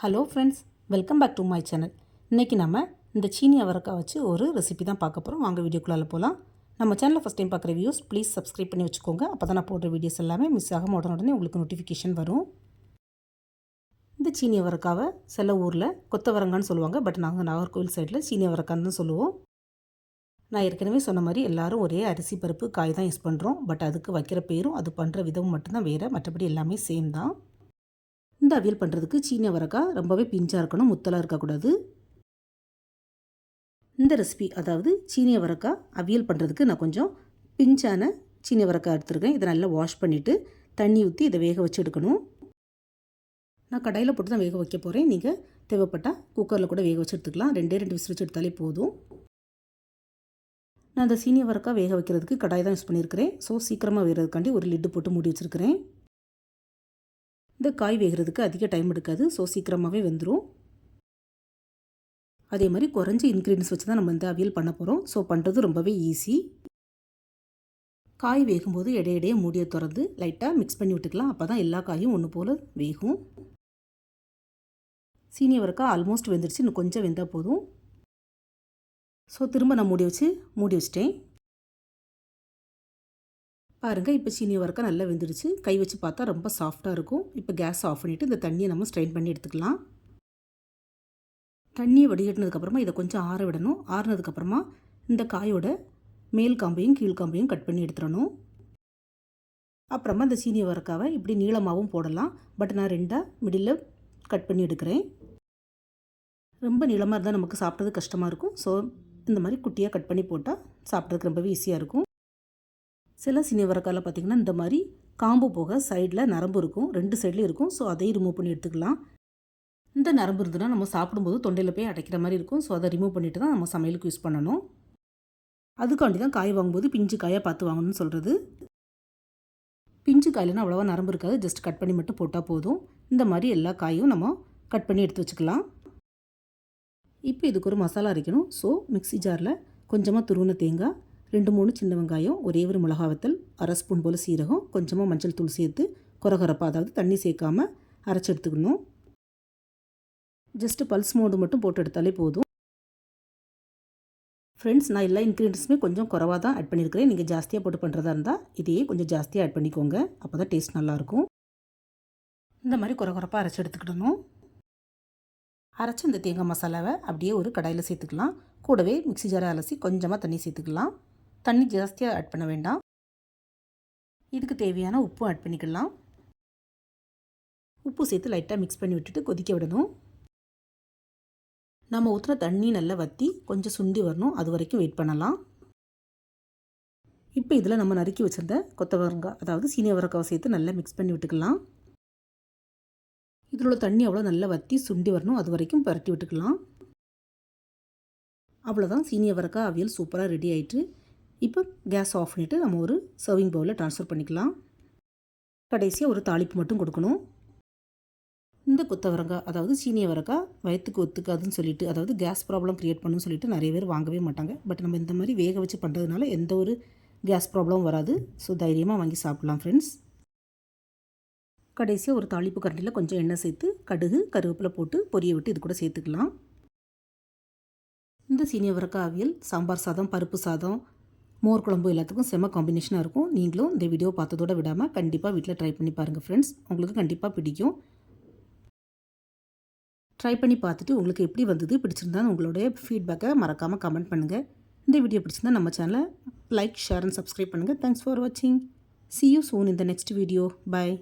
Hello friends welcome back to my channel. இன்றைக்கி நம்ம இந்த சீனி அவரக்காய் வச்சு ஒரு ரெசிபி தான் பார்க்க போகிறோம் வாங்க வீடியோக்குள்ளால போகலாம் நம்ம சேனலில் ஃபஸ்ட் டைம் பார்க்குற வியூஸ் ப்ளீஸ் சப்ஸ்கிரைப் பண்ணி வச்சுக்கோங்க. அப்போ தான் நான் போடுற வீடியோஸ் எல்லாமே மிஸ் ஆகாமல் உடனே உங்களுக்கு நோட்டிஃபிகேஷன் வரும். இந்த சீனி அவரக்காவை சில ஊரில் கொத்தவரங்கான்னு சொல்லுவாங்க. பட் நாங்கள் நாகர்கோவில் சைடில் சீனி அவரைக்கான்னு தான் சொல்லுவோம். நான் ஏற்கனவே சொன்ன மாதிரி எல்லாரும் ஒரே அரிசி பருப்பு காய் தான் யூஸ் பண்ணுறோம் பட் அதுக்கு வைக்கிற பேரும் அது பண்ணுற விதமும் மட்டும்தான். வேறு மற்றபடி எல்லாமே சேம் தான். இந்த அவியல் பண்ணுறதுக்கு சீனி அவரைக்காய் ரொம்பவே பிஞ்சாக இருக்கணும் முத்தலாக இருக்கக்கூடாது. இந்த ரெசிபி அதாவது சீனி அவரைக்காய் அவியல் பண்ணுறதுக்கு நான் கொஞ்சம் பிஞ்சான சீனி அவரைக்காய் எடுத்துருக்கேன். இதை நல்லா வாஷ் பண்ணிவிட்டு தண்ணி ஊற்றி இதை வேக வச்சு எடுக்கணும். நான் கடையில் போட்டு தான் வேக வைக்க போகிறேன் நீங்கள் தேவைப்பட்டால் குக்கரில் கூட வேக வச்சு எடுத்துக்கலாம். ரெண்டே ரெண்டு விசில் வச்சு எடுத்தாலே போதும். நான் அந்த சீனி அவரைக்காய் வேக வைக்கிறதுக்கு கடாய் தான் யூஸ் பண்ணியிருக்கிறேன் ஸோ சீக்கிரமாக வேகிறதுக்காண்டி ஒரு லிட்டு போட்டு மூடி வச்சுருக்கிறேன். இந்த காய் வேகிறதுக்கு அதிக டைம் எடுக்காது. ஸோ சீக்கிரமாகவே வெந்துடும் அதே மாதிரி குறைஞ்ச இன்க்ரீடியன்ஸ் வச்சு தான் நம்ம இந்த அவியல் பண்ண போகிறோம் ஸோ பண்ணுறது ரொம்பவே ஈஸி காய் வேகும்போது இடையிடையே மூடியை திறந்து லைட்டாக மிக்ஸ் பண்ணி விட்டுக்கலாம். அப்போ தான் எல்லா காயும் ஒன்று போல் வேகும். சீனி அவரைக்காய் ஆல்மோஸ்ட் வெந்துருச்சு. இன்னும் கொஞ்சம் வெந்தால் போதும். ஸோ திரும்ப நான் மூடி வச்சு மூடி வச்சிட்டேன். பாருங்கள் இப்போ சீனி வரக்க நல்லா வெந்துடுச்சு. கை வச்சு பார்த்தா ரொம்ப சாஃப்டாக இருக்கும். இப்போ கேஸ் ஆஃப் பண்ணிவிட்டு இந்த தண்ணியை நம்ம ஸ்ட்ரெயின் பண்ணி எடுத்துக்கலாம். தண்ணியை வடிகட்டினதுக்கப்புறமா இதை கொஞ்சம் ஆற விடணும். ஆறுனதுக்கப்புறமா இந்த காயோட மேல் காம்பையும் கீழ் காம்பையும் கட் பண்ணி எடுத்துடணும். அப்புறமா இந்த சீனி வரக்காவை இப்படி நீளமாகவும் போடலாம். பட் நான் ரெண்டாக மிடில் கட் பண்ணி எடுக்கிறேன். ரொம்ப நீளமாக இருந்தால் நமக்கு சாப்பிட்றது கஷ்டமாக இருக்கும். ஸோ இந்த மாதிரி குட்டியாக கட் பண்ணி போட்டால் சாப்பிட்றதுக்கு ரொம்பவே ஈஸியாக இருக்கும். சில சினிவரக்காயில் பார்த்திங்கன்னா இந்த மாதிரி காம்பு போக சைடில் நரம்பு இருக்கும். ரெண்டு சைட்லேயும் இருக்கும். ஸோ அதையும் ரிமூவ் பண்ணி எடுத்துக்கலாம். இந்த நரம்பு இருந்ததுன்னா நம்ம சாப்பிடும்போது தொண்டையில் போய் அடைக்கிற மாதிரி இருக்கும். ஸோ அதை ரிமூவ் பண்ணிட்டு தான் நம்ம சமையலுக்கு யூஸ் பண்ணணும். அதுக்காண்டி தான் காய் வாங்கும்போது பிஞ்சு காயாக பார்த்து வாங்கணும்னு சொல்கிறது பிஞ்சு காயிலனா அவ்வளோவா நரம்பு இருக்காது. ஜஸ்ட் கட் பண்ணி மட்டும் போட்டால் போதும். இந்த மாதிரி எல்லா காயும் நம்ம கட் பண்ணி எடுத்து வச்சுக்கலாம். இப்போ இதுக்கு ஒரு மசாலா அரைக்கணும். ஸோ மிக்ஸி ஜாரில் கொஞ்சமாக துருவின தேங்காய் ரெண்டு மூணு சின்ன வெங்காயம் ஒரே ஒரு மிளகாவத்தல் அரை ஸ்பூன் போல் சீரகம் கொஞ்சமாக மஞ்சள் தூள் சேர்த்து குறகுறப்பாக அதாவது தண்ணி சேர்க்காமல் அரைச்சி எடுத்துக்கணும். ஜஸ்ட்டு பல்ஸ் மோடு மட்டும் போட்டு எடுத்தாலே போதும். ஃப்ரெண்ட்ஸ் நான் எல்லா இன்க்ரீடியன்ஸுமே கொஞ்சம் குறவாக தான் ஆட் பண்ணியிருக்கிறேன் நீங்கள் ஜாஸ்தியாக போட்டு பண்ணுறதா இருந்தால் இதையே கொஞ்சம் ஜாஸ்தியாக ஆட் பண்ணிக்கோங்க. அப்போ தான் டேஸ்ட் நல்லாயிருக்கும். இந்த மாதிரி குறகுறப்பாக அரைச்சி எடுத்துக்கிடணும். அரைச்சி இந்த தேங்காய் மசாலாவை அப்படியே ஒரு கடாயில் சேர்த்துக்கலாம். கூடவே மிக்ஸி ஜாரை அலசி கொஞ்சமாக தண்ணி சேர்த்துக்கலாம். தண்ணி ஜாஸ்தியாக ஆட் பண்ண வேண்டாம். இதுக்கு தேவையான உப்பும் ஆட் பண்ணிக்கலாம். உப்பு சேர்த்து லைட்டாக மிக்ஸ் பண்ணி விட்டுட்டு கொதிக்க விடணும். நம்ம ஊற்றுன தண்ணி நல்லா வற்றி கொஞ்சம் சுண்டி வரணும். அது வரைக்கும் வெயிட் பண்ணலாம். இப்போ இதில் நம்ம நறுக்கி வச்சுருந்த கொத்தவரங்காய் அதாவது சீனி அவரக்காவை சேர்த்து நல்லா மிக்ஸ் பண்ணி விட்டுக்கலாம். இதில் உள்ள தண்ணி அவ்வளோ நல்லா வற்றி சுண்டி வரணும். அது வரைக்கும் பரட்டி விட்டுக்கலாம். அவ்வளோதான் சீனி அவரக்காய் அவியல் சூப்பராக ரெடி ஆகிட்டு இப்போ கேஸ் ஆஃப் பண்ணிவிட்டு நம்ம ஒரு சர்விங் பவுலில் ட்ரான்ஸ்ஃபர் பண்ணிக்கலாம். கடைசியாக ஒரு தாளிப்பு மட்டும் கொடுக்கணும். இந்த கொத்தவரங்காய் அதாவது சீனிய அவரக்காய் வயத்துக்கு ஒத்துக்காதுன்னு சொல்லிட்டு அதாவது கேஸ் ப்ராப்ளம் க்ரியேட் பண்ணுன்னு சொல்லிட்டு நிறைய பேர் வாங்கவே மாட்டாங்க. பட் நம்ம இந்த மாதிரி வேக வச்சு பண்ணுறதுனால எந்த ஒரு கேஸ் ப்ராப்ளமும் வராது. ஸோ தைரியமாக வாங்கி சாப்பிட்லாம் ஃப்ரெண்ட்ஸ் கடைசியாக ஒரு தாளிப்பு கரண்டியில் கொஞ்சம் எண்ணெய் சேர்த்து கடுகு கருவேப்பிலை போட்டு பொரிய விட்டு இது கூட சேர்த்துக்கலாம். இந்த சீனிய அவரக்காய் அவியல் சாம்பார் சாதம் பருப்பு சாதம் மோர் குழம்பு எல்லாத்துக்கும் செம்ம காம்பினேஷனாக இருக்கும். நீங்களும் இந்த வீடியோ பார்த்ததோட விடாமல் கண்டிப்பாக வீட்டில் ட்ரை பண்ணி பாருங்கள் ஃப்ரெண்ட்ஸ் உங்களுக்கு கண்டிப்பாக பிடிக்கும். ட்ரை பண்ணி பார்த்துட்டு உங்களுக்கு எப்படி வந்தது பிடிச்சிருந்தா உங்களுடைய ஃபீட்பேக்கை மறக்காமல் கமெண்ட் பண்ணுங்கள் இந்த வீடியோ பிடிச்சிருந்தா நம்ம சேனலை லைக் ஷேர் அண்ட் சப்ஸ்கிரைப் பண்ணுங்கள் தேங்க்ஸ் ஃபார் வாட்சிங் சி யூ சூன் இந்த நெக்ஸ்ட் வீடியோ பாய்